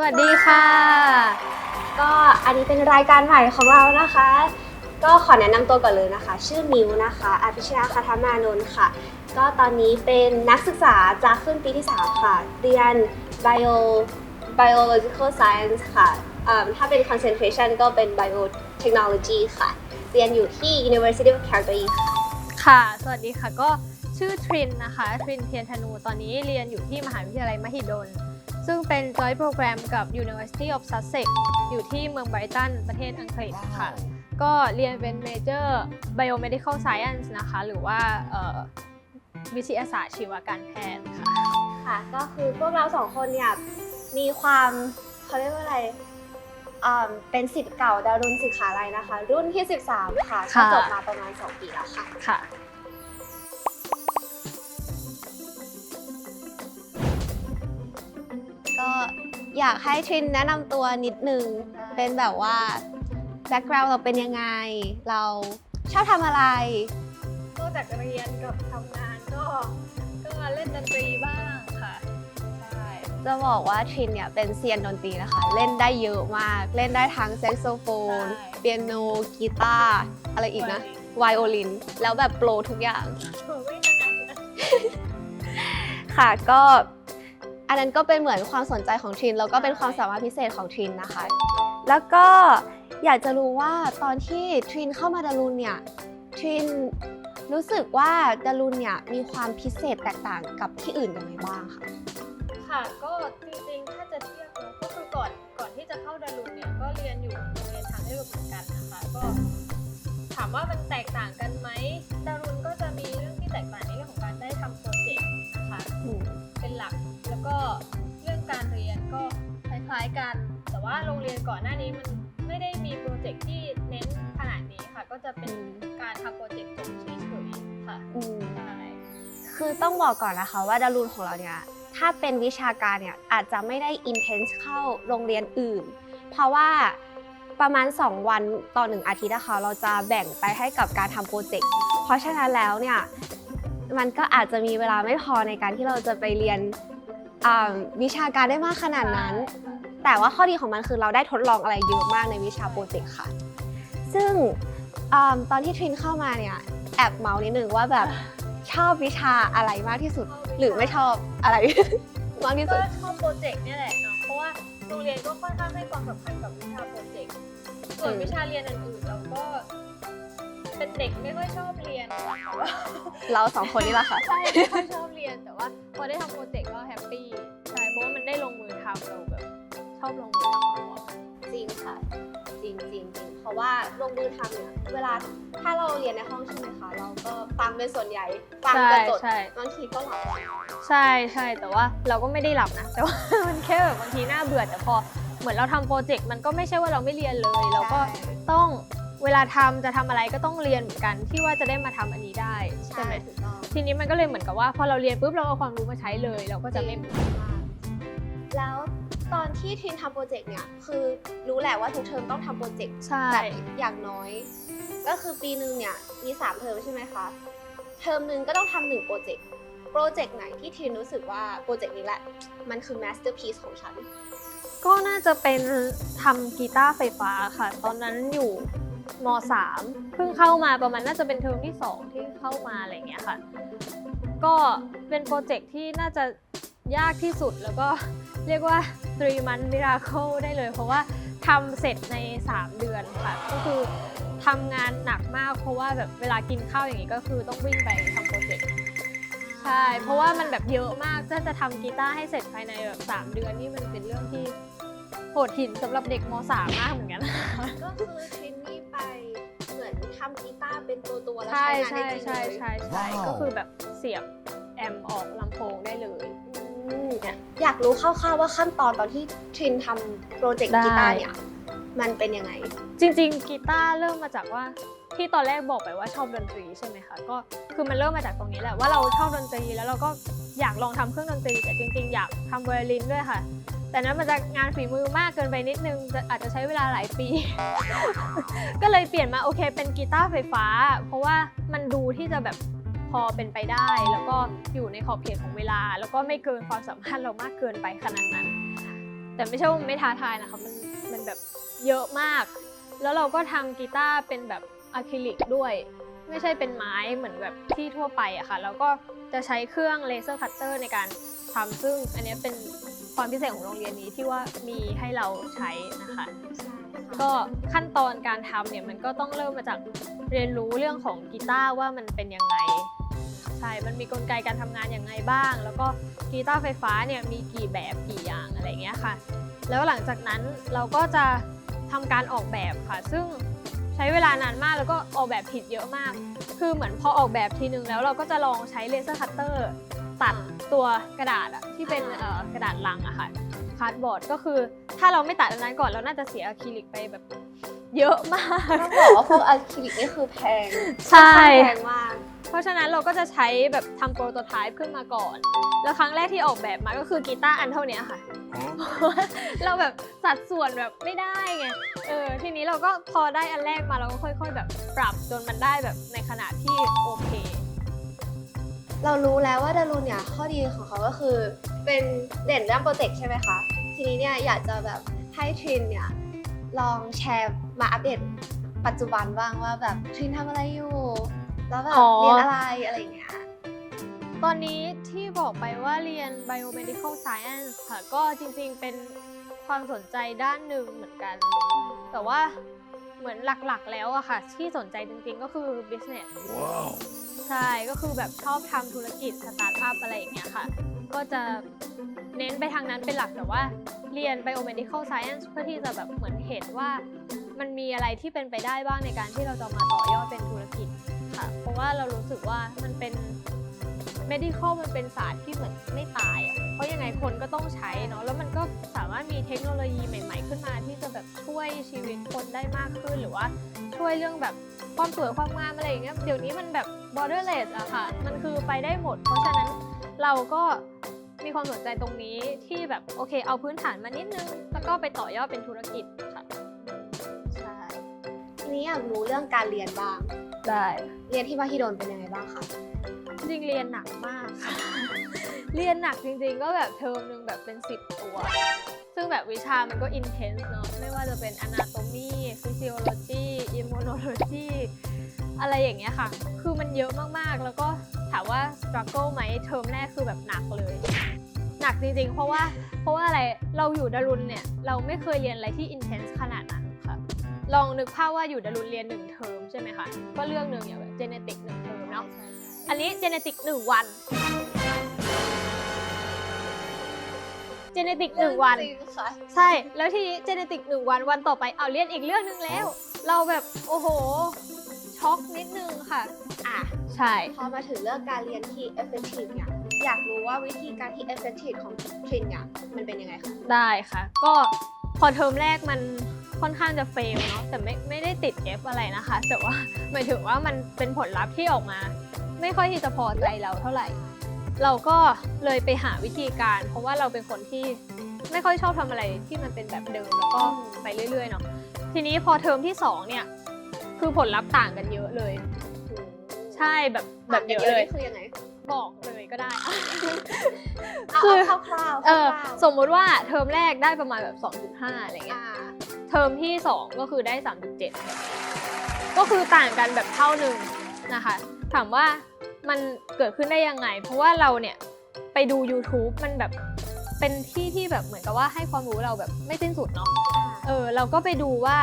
สวัสดีค่ะ ก็อันนี้เป็นรายการใหม่ของเรานะคะ ก็ขอแนะนำตัวก่อนเลยนะคะ ชื่อมิวนะคะอภิชยาคาธามานนท์ค่ะ ก็ตอนนี้เป็นนักศึกษาจะขึ้นปีที่ 3 ค่ะ เรียน bio biological science ค่ะถ้าเป็น concentration ก็เป็น biotechnology ค่ะ เรียนอยู่ที่ University of Calgary ค่ะค่ะสวัสดีค่ะ ก็ชื่อทรินนะคะ ทรินเทียนธนู ตอนนี้เรียนอยู่ที่มหาวิทยาลัยมหิดล ซึ่งเป็น joint program กับ University of Sussex อยู่ที่เมืองไบรตันประเทศอังกฤษค่ะ ก็เรียนเป็น major biomedical science นะคะ หรือว่าเอ่อวิทยาศาสตร์ชีวการแพทย์ค่ะ ค่ะ ก็คือพวกเราสองคนเนี่ยมีความเขาเรียกว่าอะไรอ่าเป็นสิทธิ์เก่าดารุณศิกขาลัยนะคะ รุ่นที่ 13 ค่ะก็ค่ะจบมาประมาณ 2 ปีแล้วค่ะค่ะ อยากให้ทรินแนะนำตัวนิดนึง เป็นแบบว่าแบ็กกราวด์เราเป็นยังไง เราชอบทำอะไร นอกจากเรียนกับทำงานก็ ก็เล่นดนตรีบ้างค่ะ ใช่ จะบอกว่าทรินเนี่ยเป็นเซียนดนตรีนะคะ เล่นได้เยอะมาก เล่นได้ทั้งแซกโซโฟน ใช่ เปียโน กีตาร์อะไรอีกนะ ไวโอลิน แล้วแบบโปรทุกอย่าง ไม่ถนัดนะค่ะ ก็ อันนั้นก็เป็นเหมือนความสนใจของทรินแล้วก็เป็นความสามารถพิเศษของทรินนะคะ แล้วก็อยากจะรู้ว่าตอนที่ทรินเข้ามาดารุนเนี่ยทรินรู้สึกว่าดารุนเนี่ยมีความพิเศษแตกต่างกับที่อื่นยังไงบ้างคะค่ะก็จริงๆ ถ้าจะเทียบเนอะก็คือก่อนก่อนที่จะเข้าดารุนเนี่ยก็เรียนอยู่โรงเรียนทางเลือกเหมือนกันนะคะก็ถามว่ามันแตกต่างกันไหมดารุนก็จะมีเรื่องที่แตกต่างในเรื่องของการได้ทำโปรเจกต์นะคะอืมเป็นหลักแล้วก็เรื่อง การเรียนก็คล้ายๆกัน แต่ว่าโรงเรียนก่อนหน้านี้มันไม่ได้มีโปรเจกต์ที่เน้นขนาดนี้ค่ะ ก็จะเป็นการทำโปรเจกต์จบเฉยๆค่ะอืมใช่คือต้องบอกก่อนนะคะว่าดารุนของเราเนี่ยถ้าเป็นวิชาการเนี่ยอาจจะไม่ได้อินเทนส์เข้าโรงเรียนอื่น เพราะว่าประมาณ 2 วันต่อหนึ่งอาทิตย์นะคะเราจะแบ่งไปให้กับการทำโปรเจกต์ เพราะฉะนั้นแล้วเนี่ยมันก็อาจจะมีเวลาไม่พอในการที่เราจะไปเรียน อ่าวิชาการได้มากขนาดนั้น แต่ว่าข้อดีของมันคือเราได้ทดลองอะไรเยอะมากในวิชาโปรเจกต์ค่ะ ซึ่งอาตอนที่ทรินเข้ามาเนี่ยแอบเมาส์นิดนึงว่าแบบชอบวิชาอะไรมากที่สุด หรือไม่ชอบอะไร มากที่ก็สุดชอบโปรเจกต์เนี่ยแหละเนาะ เพราะว่าโรงเรียนก็ค่อนข้างให้ความสำคัญกับวิชาโปรเจกต์ ส่วนอืมวิชาเรียนอื่นๆเราก็ เป็นเด็กไม่ค่อยชอบเรียนแต่ว่าเราสองคนนี่แหละค่ะ ใช่ไม่ค่อยชอบเรียนแต่ว่าพอได้ทำโปรเจกต์ก็แฮปปี้ใช่เพราะว่ามันได้ลงมือทำเราแบบชอบลงมือทำมากกว่า จริงค่ะ จริงจริงจริงเพราะว่าลงมือทำเนี่ยเวลาถ้าเราเรียนในห้องใช่ไหมคะเราก็ฟังเป็นส่วนใหญ่ฟังใช่กับจดใช่ บางทีก็หลับใช่ใช่แต่ว่าเราก็ไม่ได้หลับนะ แต่ว่า มันแค่แบบบางทีน่าเบื่อแต่พอเหมือนเราทำโปรเจกต์มันก็ไม่ใช่ว่าเราไม่เรียนเลย เราก็ต้อง เวลาทำจะทำอะไรก็ต้องเรียนเหมือนกัน ที่ว่าจะได้มาทำอันนี้ได้ใช่ใช่ไหมถูกต้องทีนี้มันก็เลยเหมือนกับว่าพอเราเรียนปุ๊บเราเอาความรู้มาใช้เลย เราก็จะไม่เบื่อแล้วตอนที่ทินทำโปรเจกต์เนี่ยคือรู้แหละว่าทุกเทอมต้องทำโปรเจกต์ใช่แบบอย่างน้อย ก็คือปีหนึ่งเนี่ยมีสามเทอมใช่ไหมคะเทอมหนึ่งก็ต้องทำหนึ่งโปรเจกต์โปรเจกต์ไหนที่ทินรู้สึกว่าโปรเจกต์นี้แหละ มันคือ masterpiece ของฉัน ก็น่าจะเป็นทำกีตาร์ไฟฟ้าค่ะ ตอนนั้นอยู่ ม .3 เพิ่งเข้ามาประมาณน่าจะเป็นเทอมที่ 2 ที่เข้ามาอะไรเงี้ยค่ะ ก็เป็นโปรเจกต์ที่น่าจะยากที่สุดแล้วก็เรียกว่า three month miracle ได้เลย เพราะว่าทำเสร็จใน 3 เดือนค่ะ ก็คือทำงานหนักมากเพราะว่าแบบเวลากินข้าวอย่างนี้ก็คือต้องวิ่งไปทำโปรเจกต์ใช่ เพราะว่ามันแบบเยอะมากถ้าจะทำกีตาร์ให้เสร็จภายในแบบ3 เดือนนี่มันเป็นเรื่องที่โหดหินสำหรับเด็กม .3 มากเหมือนกันก็คือทรินนี่ไปเหมือน ทำกีตาร์เป็นตัวตัวๆแล้วใช่ใช้งานใช่ได้จริงใช่เลยใช่ใช่ก็คือแบบเสียบแอมออกลำโพงได้เลย อืมอยากรู้คร่าวๆว่าขั้นตอนตอนที่ทรินทำโปรเจกต์ได้ กีตาร์เนี่ยมันเป็นยังไง จริงๆกีตาร์เริ่มมาจากว่าที่ตอนแรกบอกไปว่าชอบดนตรีใช่ไหมคะก็คือมันเริ่มมาจากตรงนี้แหละว่าเราชอบดนตรีแล้วเราก็อยากลองทำเครื่องดนตรีแต่จริง ๆ อยากทำไวโอลินด้วยค่ะ แต่นั้นมันจะงานฝีมือมากเกินไปนิดนึงจะอาจจะใช้เวลาหลายปี ก็เลยเปลี่ยนมาโอเคเป็นกีตาร์ไฟฟ้า เพราะว่ามันดูที่จะแบบพอเป็นไปได้ แล้วก็อยู่ในขอบเขตของเวลา แล้วก็ไม่เกินความสามารถเรามากเกินไปขนาดนั้น แต่ไม่ใช่ว่าไม่ท้าทายนะคะมันมันแบบเยอะมาก แล้วเราก็ทำกีตาร์เป็นแบบอะคริลิกด้วยไม่ใช่เป็นไม้เหมือนแบบที่ทั่วไปอะค่ะ แล้วก็จะใช้เครื่องเลเซอร์คัตเตอร์ในการทำซึ่งอันนี้เป็น ความพิเศษของโรงเรียนนี้ที่ว่ามีให้เราใช้นะคะ ก็ขั้นตอนการทำเนี่ยมันก็ต้องเริ่มมาจากเรียนรู้เรื่องของกีตาร์ว่ามันเป็นยังไงใช่ มันมีกลไกการทำงานยังไงบ้าง แล้วก็กีตาร์ไฟฟ้าเนี่ยมีกี่แบบกี่อย่างอะไรเงี้ยค่ะ แล้วหลังจากนั้นเราก็จะทำการออกแบบค่ะ ซึ่งใช้เวลานานมากแล้วก็ออกแบบผิดเยอะมาก คือเหมือนพอออกแบบทีนึงแล้วเราก็จะลองใช้เลเซอร์คัตเตอร์ ตัดตัวกระดาษอะที่เป็นเอ่อกระดาษลังอะค่ะคาร์ดบอร์ดก็คือถ้าเราไม่ตัดอันนั้นก่อนเราน่าจะเสียอะคริลิกไปแบบเยอะมาก ต้องบอกว่าพวกอะคริลิกนี่คือแพงใช่ แพงมาก เพราะฉะนั้นเราก็จะใช้แบบทำโปรโตไทป์ขึ้นมาก่อน แล้วครั้งแรกที่ออกแบบมาก็คือกีตาร์อันเท่านี้ค่ะ เราแบบสัดส่วนแบบไม่ได้ไง เออทีนี้เราก็พอได้อันแรกมาเราก็ค่อย ๆ แบบปรับจนมันได้แบบในขนาดที่โอเค เรารู้แล้วว่าดารุนเนี่ยข้อดีของเขาก็คือ เป็นเด่นด้านโปรเจกต์ใช่ไหมคะ ทีนี้เนี่ยอยากจะแบบให้ทรินเนี่ยลองแชร์มาอัปเดตปัจจุบันบ้างว่าแบบทรินทำอะไรอยู่ แล้วแบบอ๋อ เรียนอะไรอะไรอย่างเงี้ยตอนนี้ที่บอกไปว่าเรียน biomedical science ค่ะ ก็จริงๆเป็นความสนใจด้านหนึ่งเหมือนกัน แต่ว่าเหมือนหลักๆแล้วอะค่ะ ที่สนใจจริงๆก็คือ business ใช่ก็คือแบบชอบทำธุรกิจสตาร์ทอัพอะไรอย่างเงี้ยค่ะ ก็จะเน้นไปทางนั้นเป็นหลักแต่ว่าเรียน biomedical science เพื่อที่จะแบบเหมือนเห็นว่ามันมีอะไรที่เป็นไปได้บ้างในการที่เราจะมาต่อยอดเป็นธุรกิจค่ะ เพราะว่าเรารู้สึกว่ามันเป็น medical มันเป็นศาสตร์ที่เหมือนไม่ตายอะ่ะเพราะยังไงคนก็ต้องใช้เนาะแล้วมันก็สามารถมีเทคโนโลยีใหม่ ๆ ขึ้นมาที่จะแบบช่วยชีวิตคนได้มากขึ้นหรือว่าช่วยเรื่องแบบความสวยความงามอะไรอย่างเงี้ยเดี๋ยวนี้มันแบบ borderless อะค่ะ มันคือไปได้หมด เพราะฉะนั้นเราก็มีความสนใจตรงนี้ที่แบบโอเค เอาพื้นฐานมานิดนึง แล้วก็ไปต่อยอดเป็นธุรกิจค่ะใช่ทีนี้อยากรู้เรื่องการเรียนบ้าง ได้ เรียนที่มหิดลเป็นยังไงบ้างคะจ ริงๆ เรียนหนักมากค่ะ เรียนหนักจริงๆ ก็แบบเทอมหนึ่งแบบเป็น 10 ตัว ซึ่งแบบวิชามันก็อินเทนส์เนาะ ไม่ว่าจะเป็น anatomy physiology immunology อะไรอย่างเงี้ยค่ะ คือมันเยอะมากๆ แล้วก็ถามว่า struggle ไหมเทอมแรกคือแบบหนักเลย หนักจริงๆ เพราะว่า เพราะว่าอะไร เราอยู่ดารุนเนี่ย เราไม่เคยเรียนอะไรที่ intense ขนาดนั้นค่ะ ลองนึกภาพว่าอยู่ดารุนเรียนหนึ่งเทอมใช่ไหมคะ ก็เรื่องหนึ่งอย่างแบบ genetic หนึ่งเทอมเนาะ อันนี้เจเนติกหนึ่งวัน เจเนติกหนึ่งวันจริงค่ะใช่ แล้วทีนี้เจเนติกหนึ่งวันวันต่อไปเอาเรียนอีกเรื่องหนึ่งแล้ว เราแบบโอ้โห ช็อกนิดนึงค่ะ อะ ใช่ พอมาถึงเรื่องการเรียนที่ effective เนี่ยอยากรู้ว่าวิธีการที่ effective ของทรินเนี่ยมันเป็นยังไงคะได้ค่ะ ก็พอเทอมแรกมันค่อนข้างจะเฟลเนาะแต่ไม่ไม่ได้ติด F อะไรนะคะ แต่ว่าหมายถึงว่ามันเป็นผลลัพธ์ที่ออกมา ไม่ค่อยที่จะพอใจเราเท่าไหร่ เราก็เลยไปหาวิธีการ เพราะว่าเราเป็นคนที่ไม่ค่อยชอบทำอะไรที่มันเป็นแบบเดิมแล้วก็ไปเรื่อยๆเนาะทีนี้พอเทอมที่สองเนี่ยคือผลลัพธ์ต่างกันเยอะเลย ใช่แบบแบบเยอะเลยนี่คือยังไงบอกเลยก็ได้เอาคือเอาคร่าวๆเออคร่าวๆสมมุติว่าเทอมแรกได้ประมาณแบบ 2.5อะไรเงี้ยอ่าเทอมที่ 2 ก็คือได้ 3.7 ก็คือต่างกันแบบเท่าหนึ่งนะคะ ถามว่ามันเกิดขึ้นได้ยังไง เพราะว่าเราเนี่ยไปดู YouTube มันแบบเป็นที่ที่แบบเหมือนกับว่าให้ความรู้เราแบบไม่สิ้นสุดเนาะ เออเราก็ไปดูว่า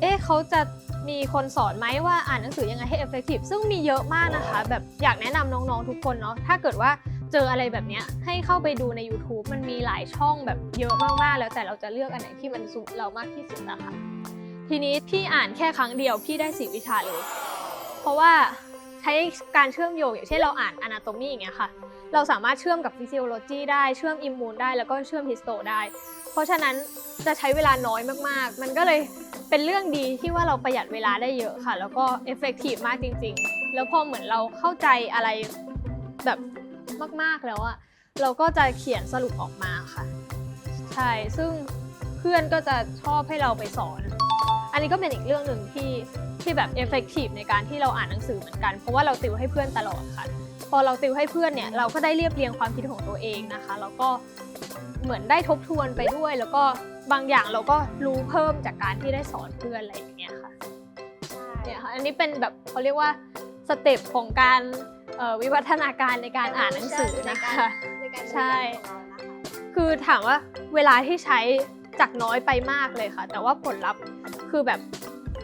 เอ๊ะเขาจะมีคนสอนไหมว่าอ่านหนังสือยังไงให้ effective ซึ่งมีเยอะมากนะคะ แบบอยากแนะนำน้องๆทุกคนเนาะ ถ้าเกิดว่าเจออะไรแบบเนี้ยให้เข้าไปดูใน YouTube มันมีหลายช่องแบบเยอะมากๆ แล้วแต่เราจะเลือกอันไหนที่มันสุเรามากที่สุดนะคะ ทีนี้พี่อ่านแค่ครั้งเดียวพี่ได้สี่วิชาเลย เพราะว่าใช้การเชื่อมโยงอย่างเช่นเราอ่าน anatomy อย่างเงี้ยค่ะ เราสามารถเชื่อมกับ physiology ได้เชื่อม immune ได้แล้วก็เชื่อม histo ได้ เพราะฉะนั้นจะใช้เวลาน้อยมากๆ มันก็เลยเป็นเรื่องดีที่ว่าเราประหยัดเวลาได้เยอะค่ะ แล้วก็ effective มากจริง ๆ แล้วพอเหมือนเราเข้าใจอะไรแบบมากๆแล้วอะเราก็จะเขียนสรุปออกมาค่ะ ใช่ ซึ่งเพื่อนก็จะชอบให้เราไปสอน อันนี้ก็เป็นอีกเรื่องหนึ่งที่ ที่แบบ effective ในการที่เราอ่านหนังสือเหมือนกัน เพราะว่าเราติวให้เพื่อนตลอดค่ะ พอเราติวให้เพื่อนเนี่ยเราก็ได้เรียบเรียงความคิดของตัวเองนะคะ แล้วก็เหมือนได้ทบทวนไปด้วย แล้วก็บางอย่างเราก็รู้เพิ่มจากการที่ได้สอนเพื่อนอะไรอย่างเงี้ยค่ะเนี่ยค่ะอันนี้เป็นแบบเขาเรียกว่าสเต็ปของการเอ่อวิวัฒนาการในการอ่านหนังสือนะคะในการใช่เรียนของเรานะคะคือถามว่าเวลาที่ใช้จากน้อยไปมากเลยค่ะ แต่ว่าผลลัพธ์คือแบบ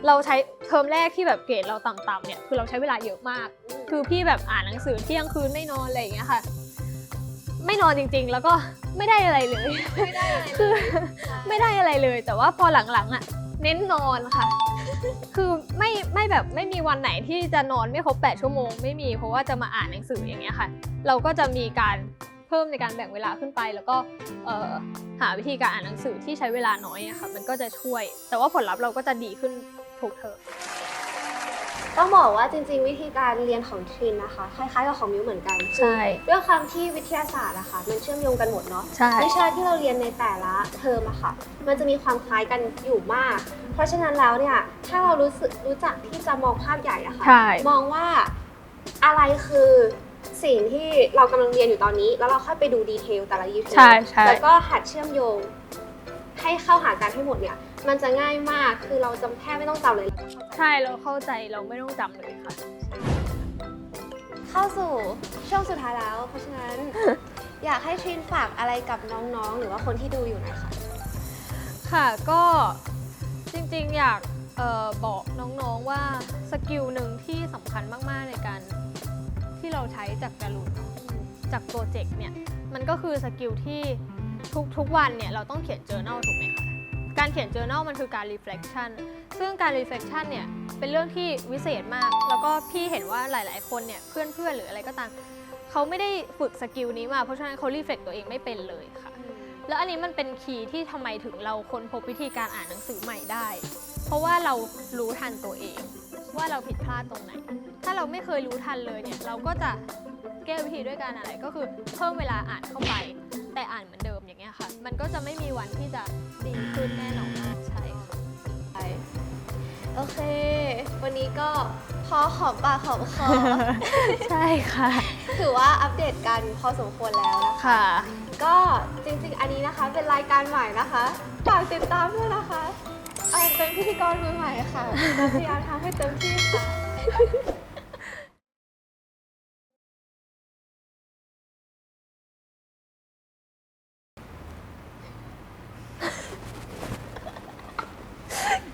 เราใช้ เทอมแรกที่แบบเกรดเราต่ำๆเนี่ยคือเราใช้เวลาเยอะมาก คือพี่แบบอ่านหนังสือเที่ยงคืนไม่นอนอะไรอย่างเงี้ยค่ะ ไม่นอนจริงๆ แล้วก็ไม่ได้อะไรเลย ไม่ได้อะไรคือไม่ได้อะไรเลย แต่ว่าพอหลังๆอะเน้นนอนค่ะ คือไม่ไม่แบบไม่มีวันไหนที่จะนอนไม่ครบ 8 ชั่วโมงไม่มีเพราะว่าจะมาอ่านหนังสืออย่างเงี้ยค่ะ เราก็จะมีการเพิ่มในการแบ่งเวลาขึ้นไป แล้วก็เอ่อหาวิธีการอ่านหนังสือที่ใช้เวลาน้อยอะค่ะ มันก็จะช่วย แต่ว่าผลลัพธ์เราก็จะดีขึ้น ทุกเทอมต้องบอกว่าจริงๆ วิธีการเรียนของทรินนะคะ คล้ายๆกับของมิวเหมือนกันใช่ด้วยความที่วิทยาศาสตร์อะค่ะมันเชื่อมโยงกันหมดเนาะใช่วิชาที่เราเรียนในแต่ละเทอมอะค่ะ มันจะมีความคล้ายกันอยู่มาก เพราะฉะนั้นแล้วเนี่ยถ้าเรารู้สึกรู้จักที่จะมองภาพใหญ่อะค่ะใช่มองว่าอะไรคือสิ่งที่เรากำลังเรียนอยู่ตอนนี้ แล้วเราค่อยไปดูดีเทลแต่ละดีเทลใช่ใช่แล้วก็หัดเชื่อมโยง ให้เข้าหากันให้หมดเนี่ยมันจะง่ายมากคือเราจำแทบไม่ต้องจำเลยใช่เราเข้าใจเราไม่ต้องจำเลยค่ะ เข้าสู่ช่วงสุดท้ายแล้ว เพราะฉะนั้น อยากให้ทรินฝากอะไรกับน้องๆ หรือว่าคนที่ดูอยู่หน่อยค่ะ ค่ะก็จริงๆอยากเออบอกน้องๆว่าสกิลหนึ่งที่สำคัญมากๆในการที่เราใช้จากการุนจากโปรเจกต์เนี่ย มันก็คือสกิลที่ ทุกทุกวันเนี่ยเราต้องเขียน journal ถูกไหมคะ การเขียน journal มันคือการ reflection ซึ่งการ reflection เนี่ยเป็นเรื่องที่วิเศษมาก แล้วก็พี่เห็นว่าหลาย ๆ คนเนี่ยเพื่อน ๆ หรืออะไรก็ตามเขาไม่ได้ฝึกสกิลนี้มา เพราะฉะนั้นเขา reflect ตัวเองไม่เป็นเลยค่ะ แล้วอันนี้มันเป็นคีย์ที่ทำไมถึงเราค้นพบวิธีการอ่านหนังสือใหม่ได้ เพราะว่าเรารู้ทันตัวเอง ว่าเราผิดพลาดตรงไหน ถ้าเราไม่เคยรู้ทันเลยเนี่ยเราก็จะแก้วิธีด้วยการอะไรก็คือเพิ่มเวลาอ่านเข้าไป แต่อ่านเหมือนเดิมอย่างเงี้ย ค่ะ มันก็จะไม่มีวันที่จะดีขึ้นแน่นอนใช่ค่ะโอเค วันนี้ก็พอหอมปากหอมคอ ใช่ค่ะ ถือว่าอัปเดตกันพอสมควรแล้วนะคะ ค่ะ ก็จริงๆ อันนี้นะคะเป็นรายการใหม่นะคะฝากติดตามด้วยนะคะเอ่อเป็นพิธีกรมือใหม่ค่ะจะพยายามทำให้เต็มที่ค่ะ